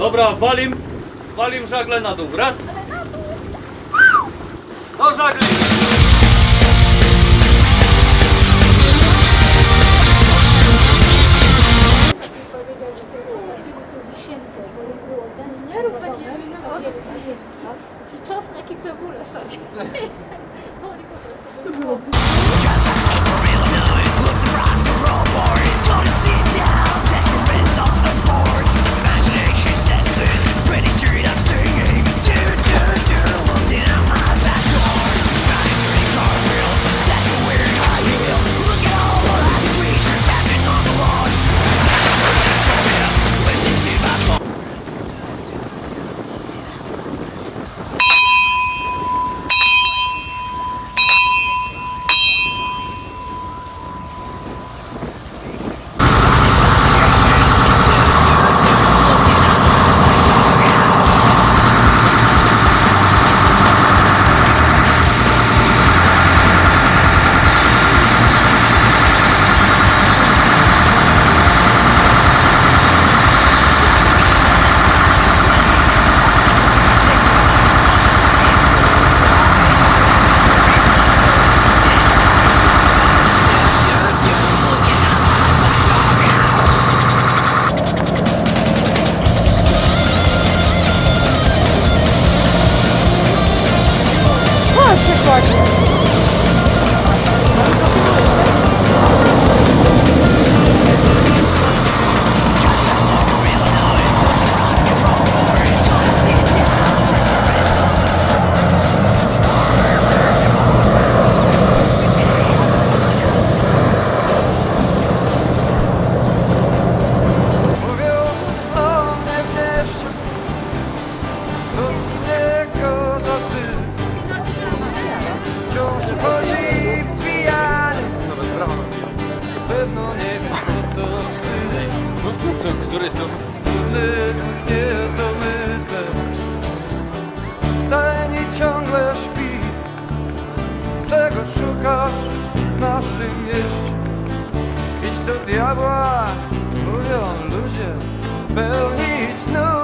Dobra, walim, walim żagle na dół. Raz. Do żagli. Czosnek i cebulę sadzi. Oni po prostu. Pewno nie wiem co to wstyd Co, które są? Dumny, niedomyte W stajni ciągle śpi Czego szukasz w naszym mieście? Idź do diabła, mówią ludzie pełni cnót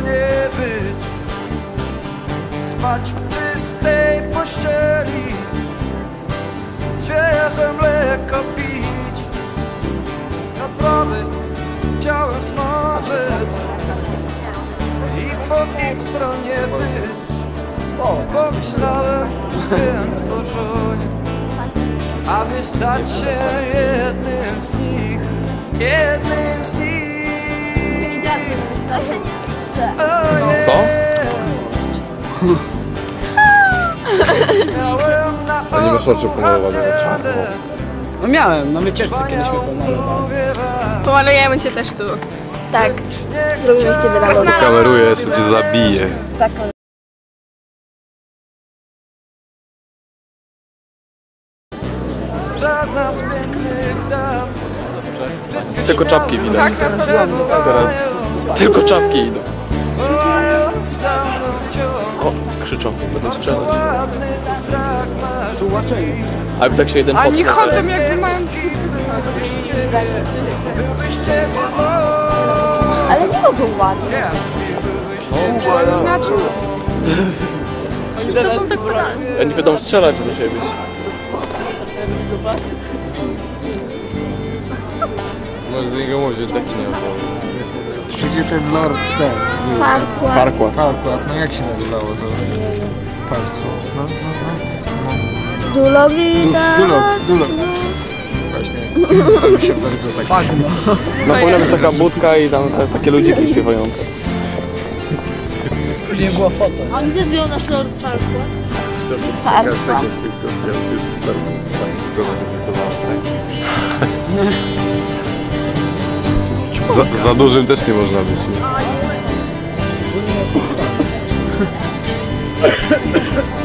stronie być. Spać w czystej pościeli Świeże mleko pić. Naprawdę chciałem zmądrzeć I po ich stronie być. Pomyślałem więc o żonie Aby stać się jednym z nich Jednym z nich na To nie wyszło, czy oku pomalowane na hacjadę. No miałem, na wycieczce kiedyś mnie pomalowałem. Pomalujemy cię też tu. Tak, zrobimy cię chciałem dramatem. Kameruję, jeszcze cię zabiję. Tak, Żadna z pięknych dam Z tylko czapki widać. Tak, naprawdę. Teraz tylko czapki idą. O, krzyczą, będą strzelać. Ładny to tak tak się jeden Oni potknął. chodzą jakby mają... Ale nie chodzą ładnie. Byłbyś Inaczej. Oni chodzą tak pedalnie. Oni będą strzelać do siebie. Może z niego mówić, tak nie opowiem. Przyjdzie ten Lord ten, Farkła. Farkła. Farquaad, no jak się nazywało to państwo? No, no, no. Dulogida. Dulog, Dulog. Właśnie, to mi się bardzo tak... No powinna być taka budka i tam te, takie ludziki śpiewające. Później była foto. A gdzie zwiął nasz Lord Farkła? Tak Farkła. jest tylko, bardzo za, za dużym też nie można być. Nie?